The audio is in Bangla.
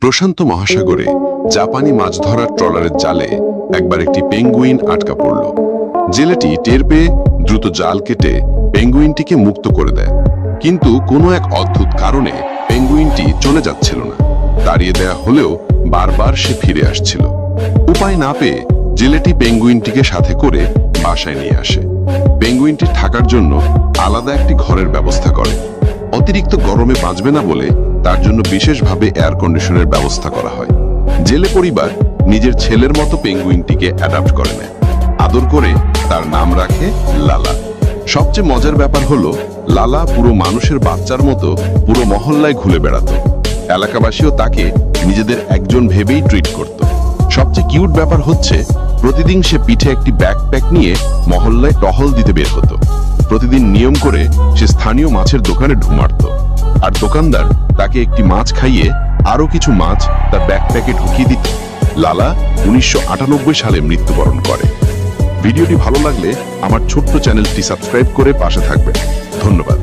প্রশান্ত মহাসাগরে জাপানি মাছ ধরার ট্রলারের জালে একবার একটি পেঙ্গুইন আটকা পড়ল। জেলেটি টের পেয়ে দ্রুত জাল কেটে পেঙ্গুইনটিকে মুক্ত করে দেয়। কিন্তু কোনো এক অদ্ভুত কারণে পেঙ্গুইনটি চলে যাচ্ছিল না। তাড়িয়ে দেয়া হলেও বারবার সে ফিরে আসছিল। উপায় না পেয়ে জেলেটি পেঙ্গুইনটিকে সাথে করে বাসায় নিয়ে আসে। পেঙ্গুইনটি থাকার জন্য আলাদা একটি ঘরের ব্যবস্থা করে। অতিরিক্ত গরমে বাঁচবে না বলে তার জন্য বিশেষভাবে এয়ার কন্ডিশনের ব্যবস্থা করা হয়। জেলে পরিবার নিজের ছেলের মতো পেঙ্গুইনটিকে অ্যাডাপ্ট করে নেয়। আদর করে তার নাম রাখে লালা। সবচেয়ে মজার ব্যাপার হলো, লালা পুরো মানুষের বাচ্চার মতো পুরো মহল্লায় ঘুরে বেড়াতো। এলাকাবাসীও তাকে নিজেদের একজন ভেবেই ট্রিট করত। সবচেয়ে কিউট ব্যাপার হচ্ছে, প্রতিদিন সে পিঠে একটি ব্যাকপ্যাক নিয়ে মহল্লায় টহল দিতে বের হতো। প্রতিদিন নিয়ম করে সে স্থানীয় মাছের দোকানে ঢুমারত। আর দোকানদার তাকে একটি মাছ খাইয়ে আরও কিছু মাছ তার ব্যাকপ্যাকে ঢুকিয়ে দিত লালা উনিশশো আটানব্বই সালে মৃত্যুবরণ করে। ভিডিওটি ভালো লাগলে আমার ছোট্ট চ্যানেলটি সাবস্ক্রাইব করে পাশে থাকবেন। ধন্যবাদ।